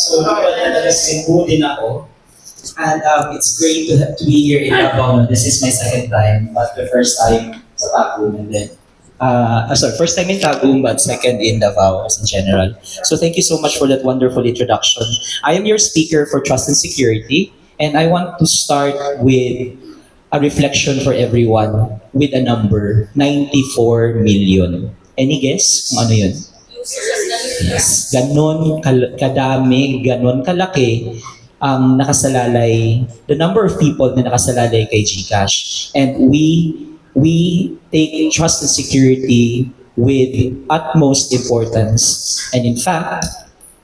So, din ako. And um, it's great to, to be here in Davao. This is my second time, but the first time sa Tagum and then uh, uh, sorry, first time in Tagum, but second in Davao as in general. So thank you so much for that wonderful introduction. I am your speaker for Trust and Security, and I want to start with a reflection for everyone with a number, 94 million. Any guess kung ano yun? Ganon kadami, ganon kalaki ang nakasalalay, the number of people na nakasalalay kay GCash. And we we take trust and security with utmost importance. And in fact,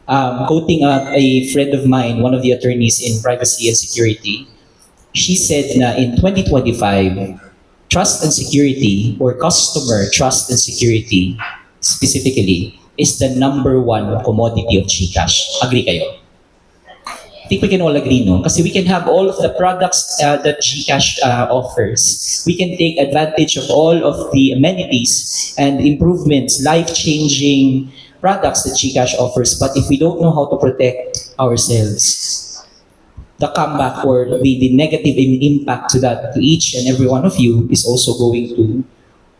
um, quoting a, a friend of mine, one of the attorneys in privacy and security, she said na in 2025, trust and security or customer trust and security specifically is the number one commodity of GCash. Agree kayo? I think we can all agree, no? Kasi we can have all of the products uh, that GCash uh, offers. We can take advantage of all of the amenities and improvements, life-changing products that GCash offers. But if we don't know how to protect ourselves, the comeback or the, the negative impact to that to each and every one of you is also going to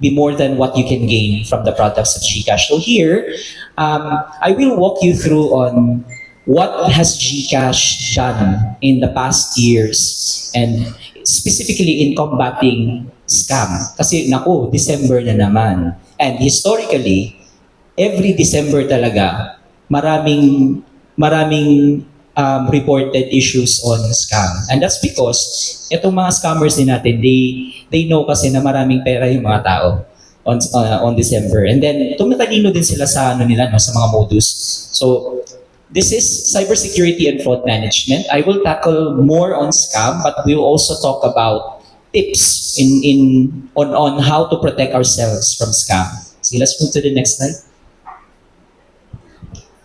be more than what you can gain from the products of Gcash. So here, um, I will walk you through on what has Gcash done in the past years and specifically in combating scam. Kasi naku, December na naman. And historically, every December talaga, maraming maraming um, reported issues on scam. And that's because itong mga scammers din natin, they they know kasi na maraming pera yung mga tao on uh, on December. And then tumatalino din sila sa ano nila no sa mga modus. So this is cybersecurity and fraud management. I will tackle more on scam, but we will also talk about tips in in on on how to protect ourselves from scam. So let's move to the next slide.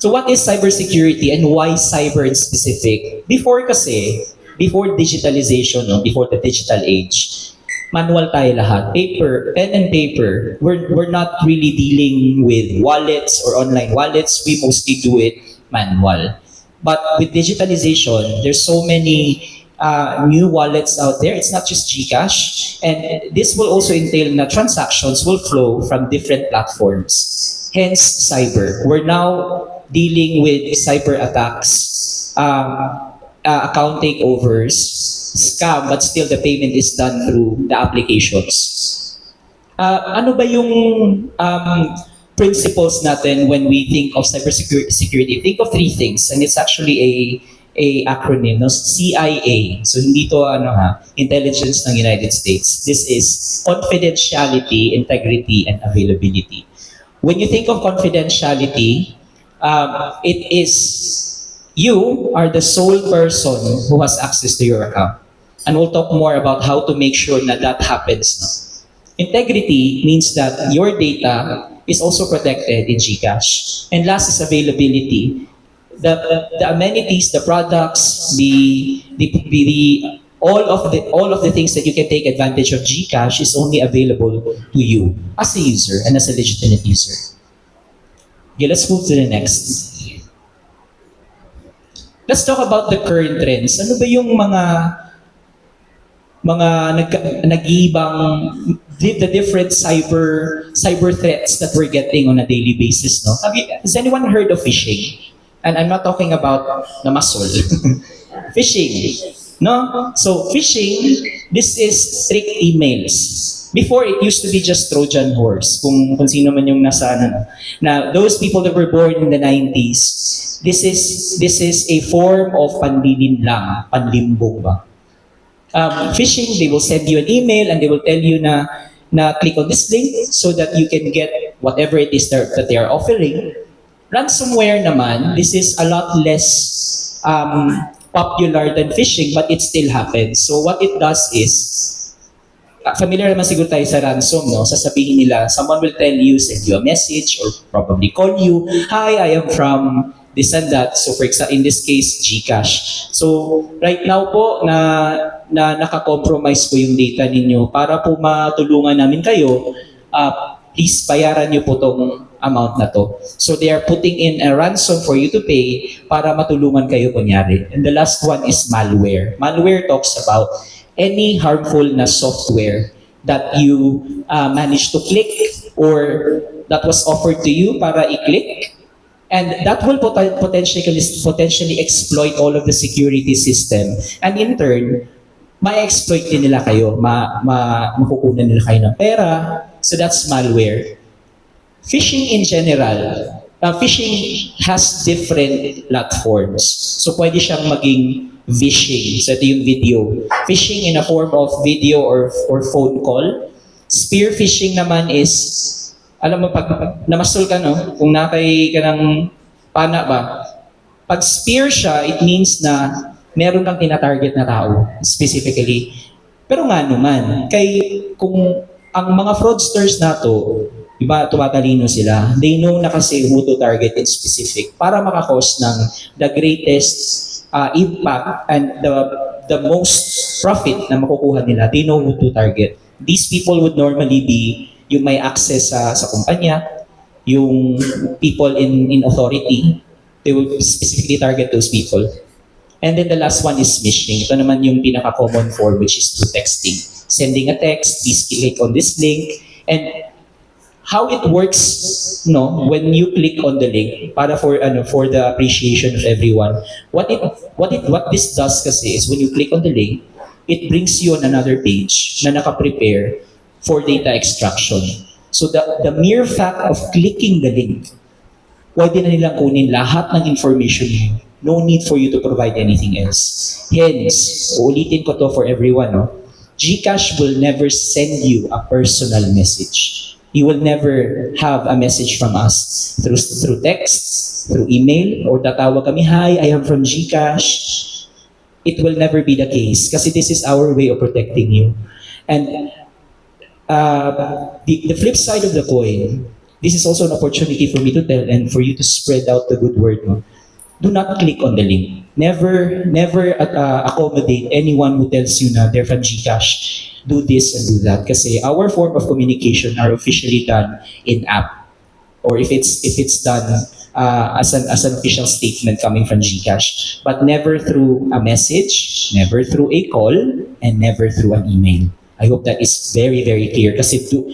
So what is cybersecurity and why cyber in specific? Before kasi, before digitalization, no, before the digital age, manual tayo lahat. Paper, pen and paper. We're, we're not really dealing with wallets or online wallets. We mostly do it manual. But with digitalization, there's so many uh, new wallets out there. It's not just Gcash. And this will also entail na transactions will flow from different platforms. Hence, cyber. We're now dealing with cyber attacks, um, uh, account takeovers, scam, but still the payment is done through the applications. Uh, ano ba yung um, principles natin when we think of cybersecurity? Security? Think of three things, and it's actually a a acronym, no? CIA. So hindi to ano ha, intelligence ng United States. This is confidentiality, integrity, and availability. When you think of confidentiality, um, it is you are the sole person who has access to your account. And we'll talk more about how to make sure that that happens. Integrity means that your data is also protected in Gcash. And last is availability. The, the amenities, the products, the, the, the, all of the all of the things that you can take advantage of Gcash is only available to you as a user and as a legitimate user. Okay, let's move to the next. Let's talk about the current trends. Ano ba yung mga mga nag nag-iibang the different cyber cyber threats that we're getting on a daily basis, no? Have you, has anyone heard of phishing? And I'm not talking about namasol. phishing. No? So phishing, this is trick emails. Before, it used to be just Trojan horse. Kung, kung sino man yung nasa ano. Now, those people that were born in the 90s, this is this is a form of panlilin lang, panlimbong ba? Um, phishing, they will send you an email and they will tell you na na click on this link so that you can get whatever it is that, that they are offering. Ransomware naman, this is a lot less um, popular than phishing but it still happens. So what it does is, uh, familiar naman siguro tayo sa ransom, no? Sasabihin nila, someone will tell you, send you a message or probably call you, Hi, I am from this and that. So for example, in this case, GCash. So right now po na na naka-compromise po yung data ninyo para po matulungan namin kayo, uh, please bayaran niyo po tong amount na to. So they are putting in a ransom for you to pay para matulungan kayo kunyari. And the last one is malware. Malware talks about any harmful na software that you uh, manage to click or that was offered to you para i-click. And that will pot- potentially potentially exploit all of the security system. And in turn ma-exploit din nila kayo ma, ma makukunan nila kayo ng pera. So that's malware. Phishing in general uh, phishing has different platforms. So pwede siyang maging phishing. So ito yung video. Phishing in a form of video or or phone call. Spear phishing naman is alam mo pag namasol ka no? Kung nakay ka ng pana ba? Pag spear siya it means na meron kang tina-target na tao specifically. Pero nga naman kay kung ang mga fraudsters na to iba tumatalino sila they know na kasi who to target in specific para makakos ng the greatest uh, impact and the the most profit na makukuha nila they know who to target these people would normally be yung may access sa sa kumpanya, yung people in in authority, they will specifically target those people. And then the last one is smishing. Ito naman yung pinaka-common form which is through texting. Sending a text, please click on this link. And how it works no when you click on the link para for ano for the appreciation of everyone what it what it what this does kasi is when you click on the link it brings you on another page na naka-prepare for data extraction. So the, the mere fact of clicking the link, pwede na nilang kunin lahat ng information mo. No need for you to provide anything else. Hence, uulitin ko to for everyone, no? Gcash will never send you a personal message. You will never have a message from us through through text, through email, or tatawag kami, Hi, I am from Gcash. It will never be the case kasi this is our way of protecting you. And uh, the, the flip side of the coin, this is also an opportunity for me to tell and for you to spread out the good word. No? Do not click on the link. Never, never uh, accommodate anyone who tells you na they're from Gcash. Do this and do that. Kasi our form of communication are officially done in app. Or if it's if it's done uh, as an as an official statement coming from Gcash, but never through a message, never through a call, and never through an email. I hope that is very, very clear. Kasi to,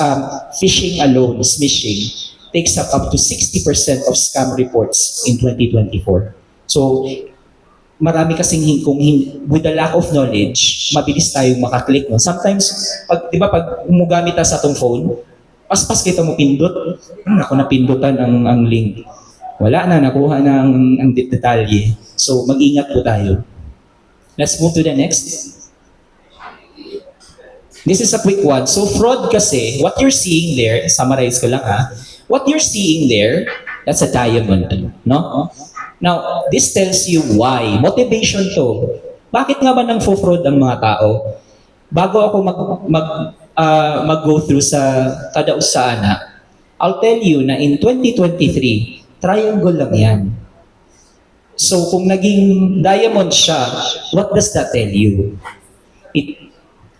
um, phishing alone, smishing, takes up up to 60% of scam reports in 2024. So, marami kasing hin- kung hin- with the lack of knowledge, mabilis tayong makaklik. No? Sometimes, pag, di ba, pag umugamit tayo sa atong phone, paspas kita mo pindot, hmm, ako napindutan ang, ang link. Wala na, nakuha na ang, ang det- detalye. So, mag-ingat po tayo. Let's move to the next. This is a quick one. So fraud kasi, what you're seeing there, summarize ko lang ha, what you're seeing there, that's a diamond, no? Now, this tells you why. Motivation to. Bakit nga ba nang fraud ang mga tao? Bago ako mag, mag, ah, mag-go through sa kadausana, I'll tell you na in 2023, triangle lang yan. So kung naging diamond siya, what does that tell you? It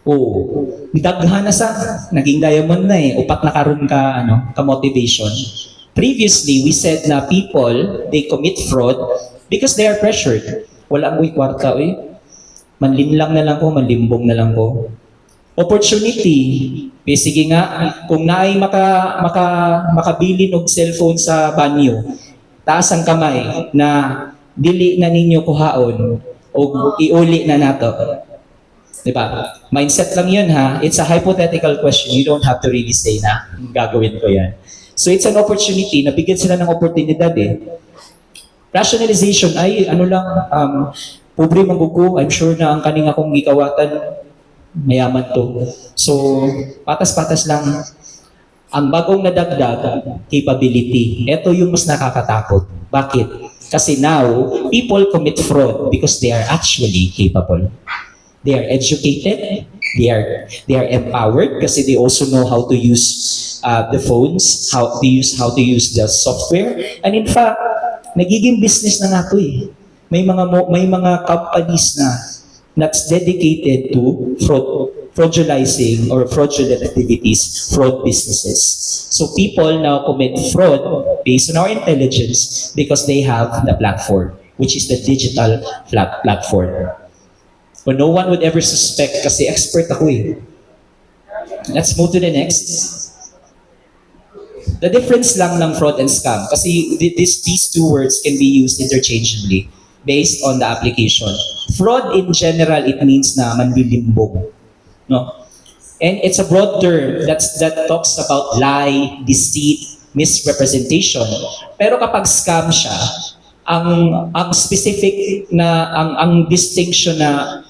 Oh, daghan na sa naging diamond na eh. Upat na karon ka ano, ka motivation. Previously, we said na people, they commit fraud because they are pressured. Wala ang kwarta, eh. Manlinlang na lang ko, manlimbong na lang ko. Opportunity. Eh, sige nga, kung naay maka, maka, makabili og cellphone sa banyo, taas ang kamay na dili na ninyo kuhaon o iuli na nato. Di ba? Mindset lang yun ha. It's a hypothetical question. You don't have to really say na gagawin ko yan. So it's an opportunity. Nabigyan sila ng oportunidad eh. Rationalization ay ano lang, um, pobre magugo. I'm sure na ang kaning akong gikawatan, mayaman to. So, patas-patas lang. Ang bagong nadagdag, capability. Ito yung mas nakakatakot. Bakit? Kasi now, people commit fraud because they are actually capable. They are educated. They are they are empowered kasi they also know how to use uh, the phones, how to use how to use the software. And in fact, nagiging business na nga to eh. May mga may mga companies na that's dedicated to fraud fraudulizing or fraudulent activities, fraud businesses. So people now commit fraud based on our intelligence because they have the platform, which is the digital plat- platform. But no one would ever suspect kasi expert ako eh. Let's move to the next. The difference lang ng fraud and scam kasi th- this, these two words can be used interchangeably based on the application. Fraud in general, it means na manlilimbog. No? And it's a broad term that's, that talks about lie, deceit, misrepresentation. Pero kapag scam siya, ang ang specific na ang ang distinction na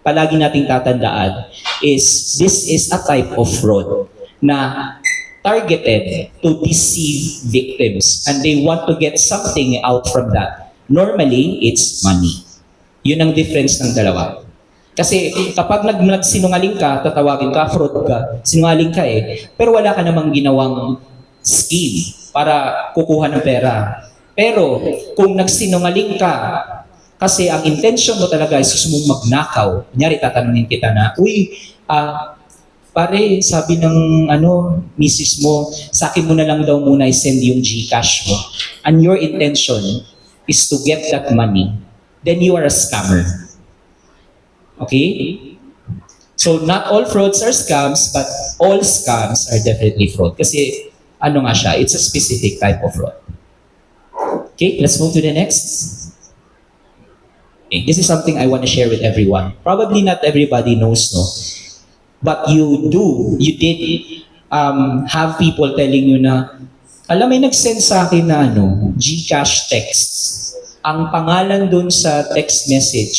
palagi nating tatandaan is this is a type of fraud na targeted to deceive victims and they want to get something out from that. Normally, it's money. Yun ang difference ng dalawa. Kasi kapag nag nagsinungaling ka, tatawagin ka, fraud ka, sinungaling ka eh, pero wala ka namang ginawang scheme para kukuha ng pera. Pero kung nagsinungaling ka, kasi ang intention mo talaga is gusto mong magnakaw, kunyari tatanungin kita na, uy, ah, pare, sabi ng ano, misis mo, sa akin mo na lang daw muna i-send yung Gcash mo. And your intention is to get that money. Then you are a scammer. Okay? So not all frauds are scams, but all scams are definitely fraud. Kasi ano nga siya, it's a specific type of fraud. Okay, let's move to the next. This is something I want to share with everyone. Probably not everybody knows, no? But you do, you did um, have people telling you na, alam, may nag-send sa akin na ano, Gcash text. Ang pangalan dun sa text message,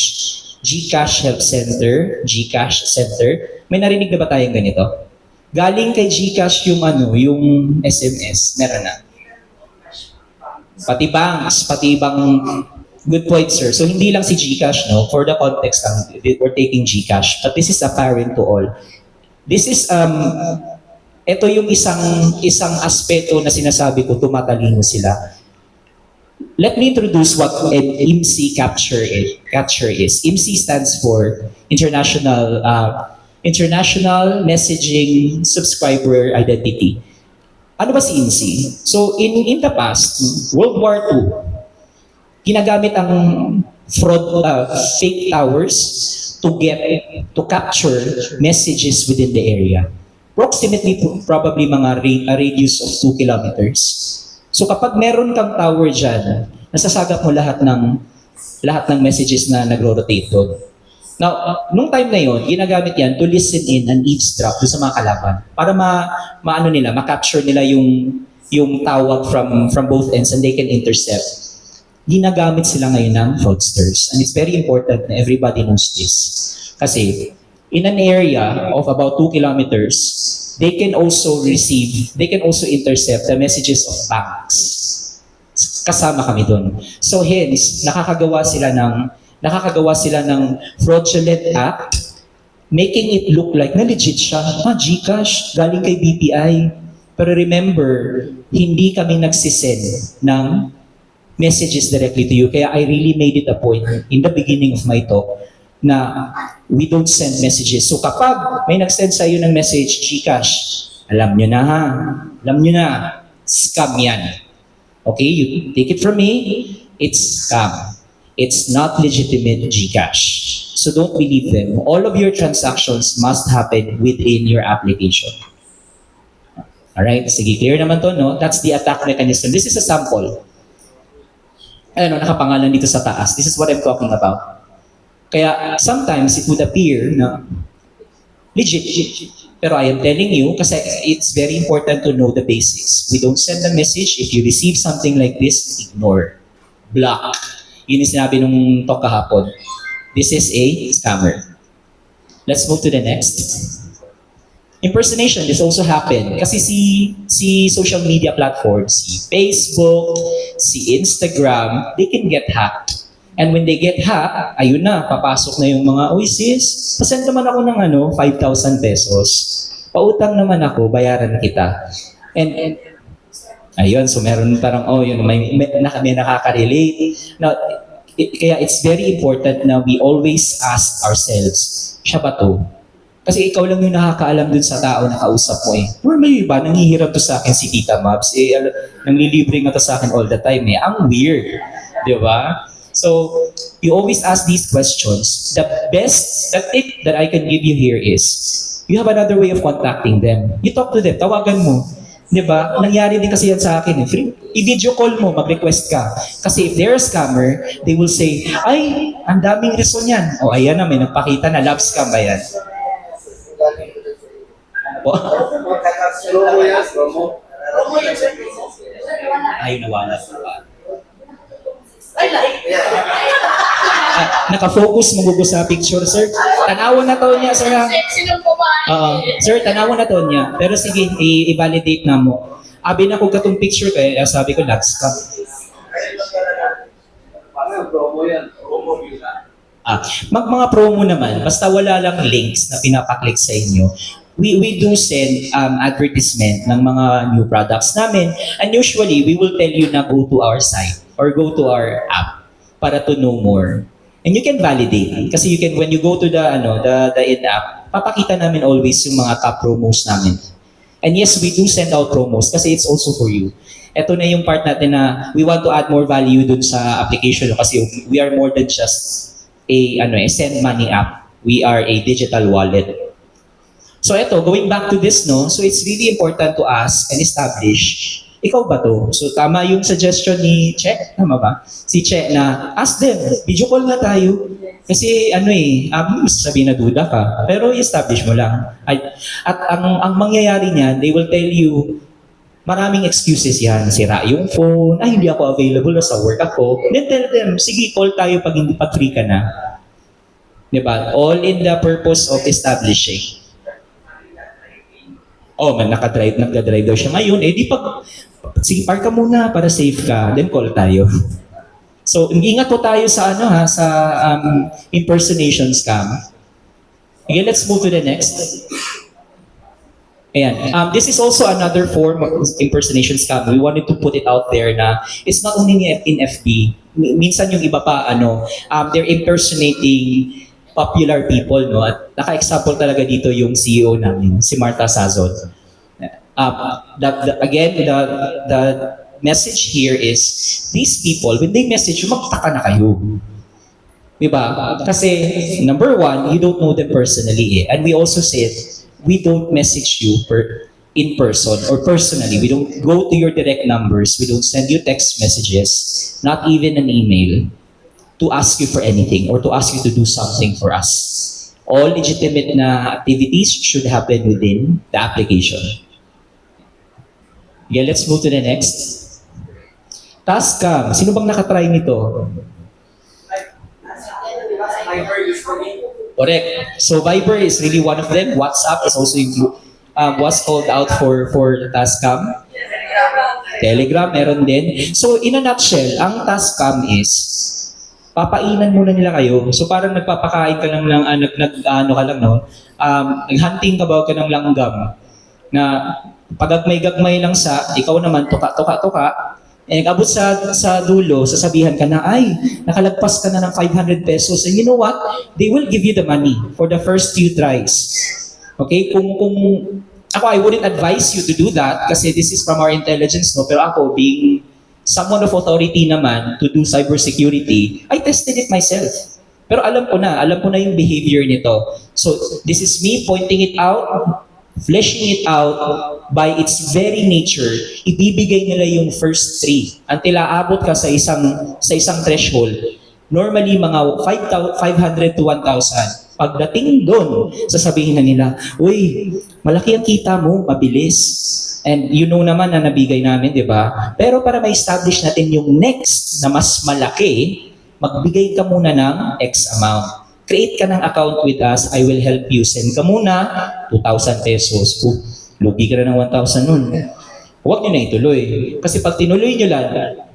Gcash Help Center, Gcash Center. May narinig na ba tayong ganito? Galing kay Gcash yung ano, yung SMS, meron na. Pati banks, pati ibang Good point, sir. So hindi lang si GCash, no? For the context lang, we're taking GCash. But this is apparent to all. This is, um, ito yung isang isang aspeto na sinasabi ko, tumatalino sila. Let me introduce what an IMSI capture is. Capture is. IMSI stands for International uh, International Messaging Subscriber Identity. Ano ba si IMSI? So in in the past, World War II, ginagamit ang fraud uh, fake towers to get to capture messages within the area. Approximately probably mga ra- radius of 2 kilometers. So kapag meron kang tower dyan nasasagap mo lahat ng lahat ng messages na nagro-rotate doon. Now, nung time na yon, ginagamit yan to listen in and eavesdrop sa mga kalaban para ma maano nila, ma-capture nila yung yung tawag from from both ends and they can intercept ginagamit sila ngayon ng fraudsters. And it's very important na everybody knows this. Kasi in an area of about 2 kilometers, they can also receive, they can also intercept the messages of banks. Kasama kami doon. So hence, nakakagawa sila ng nakakagawa sila ng fraudulent act making it look like na legit siya. Ah, Gcash, galing kay BPI. Pero remember, hindi kami nagsisend ng messages directly to you. Kaya I really made it a point in the beginning of my talk na we don't send messages. So kapag may nag-send sa iyo ng message, Gcash, alam nyo na ha. Alam nyo na. Scam yan. Okay? You take it from me, it's scam. It's not legitimate Gcash. So don't believe them. All of your transactions must happen within your application. Alright? Sige, clear naman to, no? That's the attack mechanism. This is a sample ano, nakapangalan dito sa taas. This is what I'm talking about. Kaya sometimes it would appear na legit. Pero I am telling you, kasi it's very important to know the basics. We don't send a message. If you receive something like this, ignore. Block. Yun yung sinabi nung talk kahapon. This is a scammer. Let's move to the next. Impersonation, this also happened. Kasi si, si social media platforms, si Facebook, si Instagram, they can get hacked. And when they get hacked, ayun na, papasok na yung mga, uy sis, pasend naman ako ng ano, 5,000 pesos. Pautang naman ako, bayaran kita. And, and ayun, so meron parang, oh, yun, may, may, may nakaka-relate. Now, it, kaya it's very important na we always ask ourselves, siya ba to? Kasi ikaw lang yung nakakaalam dun sa tao na kausap mo eh. Normally ba, nanghihirap to sa akin si Tita Mabs. Eh, nanglilibre nga to sa akin all the time eh. Ang weird. Di ba? So, you always ask these questions. The best, the tip that I can give you here is, you have another way of contacting them. You talk to them, tawagan mo. Di ba? Nangyari din kasi yan sa akin. Eh. I-video call mo, mag-request ka. Kasi if they're a scammer, they will say, ay, ang daming reason yan. O ayan na, may nagpakita na love scam ba yan? Po? Promo yan, promo. Ay, nawala pa ba? Ay, like. Ah, nakafocus mo sa picture, sir. Tanawon na to niya, sir. Sexy ng babae. Oo. sir, tanawon na to niya. Pero sige, i-validate na mo. Abi na ko katong picture kay sabi ko love scam. Parang promo yan. Promo yun. Ah, mag mga promo naman, basta wala lang links na pinapaklik sa inyo. We, we do send um, advertisement ng mga new products namin and usually we will tell you na go to our site or go to our app para to know more. And you can validate kasi you can when you go to the ano the the in-app, papakita namin always yung mga top promos namin. And yes, we do send out promos kasi it's also for you. Ito na yung part natin na we want to add more value dun sa application kasi we are more than just a ano eh, send money app. We are a digital wallet. So ito, going back to this, no? So it's really important to ask and establish, ikaw ba to? So tama yung suggestion ni Che, tama ba? Si Che na, ask them, video call nga tayo. Kasi ano eh, um, sabi na duda ka, pero i-establish mo lang. Ay, at ang, ang mangyayari niyan, they will tell you, maraming excuses yan. Sira yung phone, ay hindi ako available sa work ako. Then tell them, sige call tayo pag hindi pag free ka na. Diba? All in the purpose of establishing. Oh, man, nakadrive, nagdadrive daw siya ngayon. Eh, di pag, sige, park ka muna para safe ka, then call tayo. So, ingat po tayo sa ano ha, sa um, impersonation scam. Okay, let's move to the next. Ayan. Um, this is also another form of impersonation scam. We wanted to put it out there na it's not only in FB. Mi- Minsan yung iba pa, ano, um, they're impersonating popular people, no? At naka-example talaga dito yung CEO namin, si Martha Sazon. Um, the, the, again, the, the message here is, these people, when they message you, magtaka na kayo. Diba? Kasi, number one, you don't know them personally eh. And we also said, we don't message you per, in person or personally. We don't go to your direct numbers. We don't send you text messages, not even an email, to ask you for anything or to ask you to do something for us. All legitimate na activities should happen within the application. Yeah, let's move to the next. Tascam. Sino bang nakatry nito? Correct. So Viber is really one of them. WhatsApp is also inclu- um, was called out for for Tascam. Telegram meron din. So in a nutshell, ang Tascam is papainan muna nila kayo. So parang nagpapakain ka lang ng ah, nag, nag ano ka lang no. Um, naghunting ka ba ka ng langgam na pagagmay-gagmay lang sa ikaw naman tuka tuka tuka eh, abot sa, sa dulo, sasabihan ka na, ay, nakalagpas ka na ng 500 pesos. And you know what? They will give you the money for the first few tries. Okay? Kung, kung, ako, I wouldn't advise you to do that kasi this is from our intelligence, no? Pero ako, being someone of authority naman to do cybersecurity, I tested it myself. Pero alam ko na, alam ko na yung behavior nito. So, this is me pointing it out, fleshing it out by its very nature, ibibigay nila yung first three until aabot ka sa isang sa isang threshold. Normally mga 5,000 500 to 1,000. Pagdating doon, sasabihin na nila, "Uy, malaki ang kita mo, mabilis." And you know naman na nabigay namin, 'di ba? Pero para ma-establish natin yung next na mas malaki, magbigay ka muna ng X amount create ka ng account with us, I will help you. Send ka muna, 2,000 pesos. Uh, lugi ka na ng 1,000 nun. Huwag nyo na ituloy. Kasi pag tinuloy nyo lang,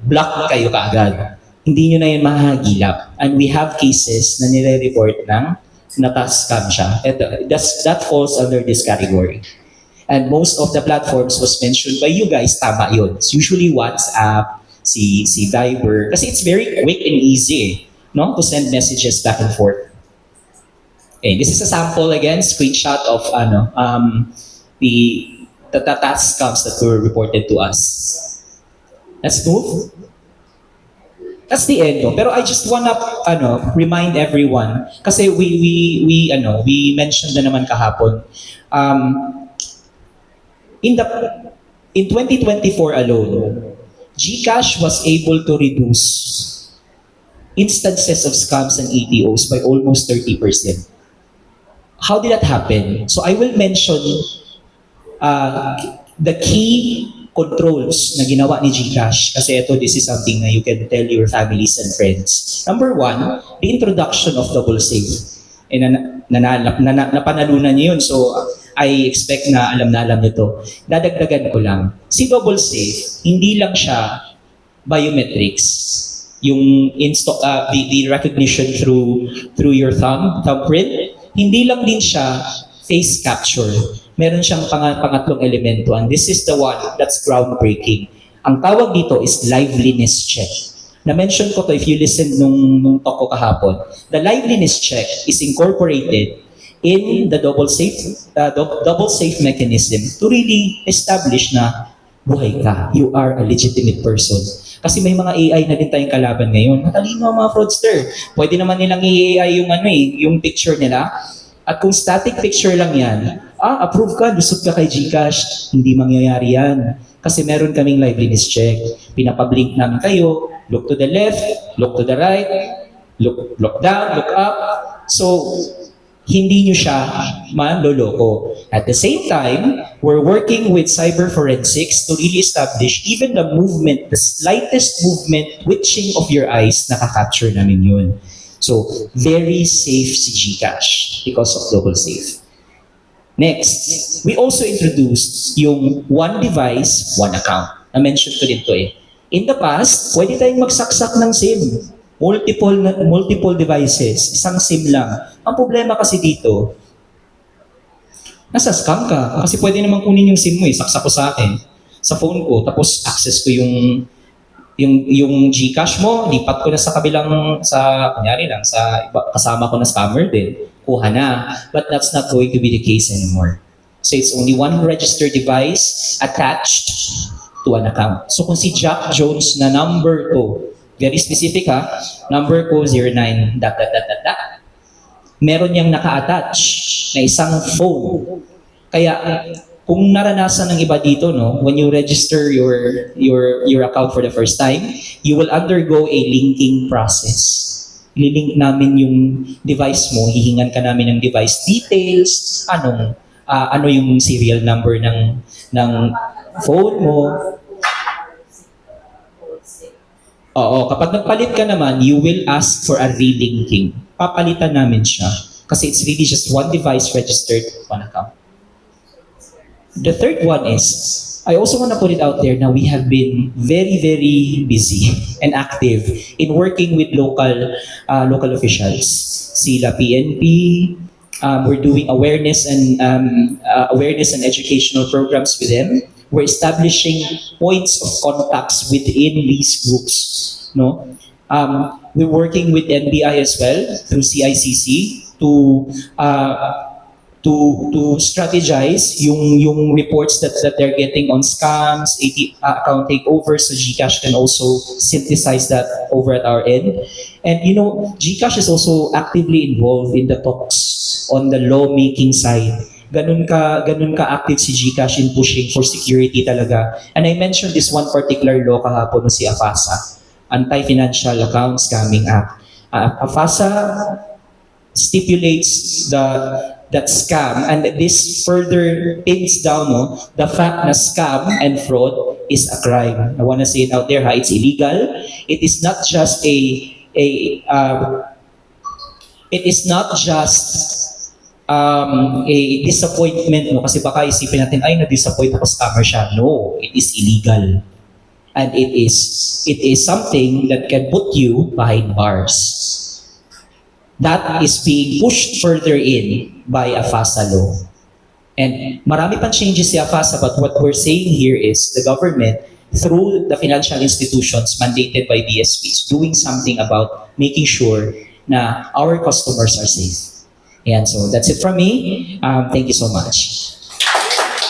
block kayo kaagad. Hindi nyo na yun mahahagilap. And we have cases na nire-report ng natascam siya. Ito, that's, that falls under this category. And most of the platforms was mentioned by you guys, tama yun. It's usually WhatsApp, si, si Viber. Kasi it's very quick and easy eh, no? to send messages back and forth. Okay, this is a sample again, screenshot of ano, um, the, the, the task scams that were reported to us. Let's move. That's the end. No? Pero I just wanna ano, remind everyone kasi we we we ano, we mentioned na naman kahapon. Um, in the in 2024 alone, GCash was able to reduce instances of scams and ATOs by almost 30%. How did that happen? So I will mention uh, the key controls na ginawa ni GCash kasi ito, this is something na you can tell your families and friends. Number one, the introduction of double save. Eh, na, na, na, na, na, napanalunan niyo yun. So, I expect na alam na alam niyo to. Dadagdagan ko lang. Si double save, hindi lang siya biometrics. Yung insto uh, the, the recognition through through your thumb, thumbprint, hindi lang din siya face capture. Meron siyang pang- pangatlong elemento and this is the one that's groundbreaking. Ang tawag dito is liveliness check. Na-mention ko to if you listen nung, nung talk ko kahapon. The liveliness check is incorporated in the double safe uh, dou- double safe mechanism to really establish na buhay ka. You are a legitimate person. Kasi may mga AI na din tayong kalaban ngayon. Matalino mga fraudster. Pwede naman nilang i-AI yung ano eh, yung picture nila. At kung static picture lang yan, ah, approve ka, lusot ka kay Gcash. Hindi mangyayari yan. Kasi meron kaming liveliness check. Pinapablink namin kayo, look to the left, look to the right, look, look down, look up. So, hindi nyo siya manloloko. At the same time, we're working with cyber forensics to really establish even the movement, the slightest movement, twitching of your eyes, nakaka-capture namin yun. So, very safe si Gcash because of double safe. Next, we also introduced yung one device, one account. Na-mention ko din to eh. In the past, pwede tayong magsaksak ng SIM. Multiple multiple devices, isang SIM lang. Ang problema kasi dito, nasa scam ka. Kasi pwede naman kunin yung SIM mo eh, saksak ko sa akin, sa phone ko, tapos access ko yung yung yung GCash mo, lipat ko na sa kabilang sa kunyari lang sa iba, kasama ko na scammer din. Kuha na. But that's not going to be the case anymore. So it's only one registered device attached to an account. So kung si Jack Jones na number ko, very specific ha, number ko 09 dot dot dot dot dot, meron niyang naka-attach na isang phone. Kaya kung naranasan ng iba dito, no, when you register your your your account for the first time, you will undergo a linking process. Lilink namin yung device mo, hihingan ka namin ng device details, anong ah, ano yung serial number ng ng phone mo. Oo, kapag nagpalit ka naman, you will ask for a relinking. Papalitan namin siya. Kasi it's really just one device registered, one account. The third one is, I also want to put it out there now we have been very, very busy and active in working with local uh, local officials. Sila PNP, um, we're doing awareness and um, uh, awareness and educational programs with them. We're establishing points of contacts within these groups. No, um, we're working with NBI as well through CICC to uh, to to strategize yung yung reports that that they're getting on scams, AT, uh, account takeovers, so GCash can also synthesize that over at our end. And you know, GCash is also actively involved in the talks on the lawmaking side. Ganun ka ganun ka active si GCash in pushing for security talaga. And I mentioned this one particular law kahapon si AFASA, Anti-Financial Account Scamming Act. Uh, AFASA stipulates the that scam and this further pins down no, the fact na scam and fraud is a crime. I want to say it out there, ha? it's illegal. It is not just a a um, it is not just um, a disappointment no kasi baka isipin natin ay na-disappoint ako scammer siya. No, it is illegal. And it is it is something that can put you behind bars that is being pushed further in by AFASA law. And marami pang changes si AFASA, but what we're saying here is the government, through the financial institutions mandated by BSP, is doing something about making sure na our customers are safe. Ayan, so that's it from me. Um, thank you so much.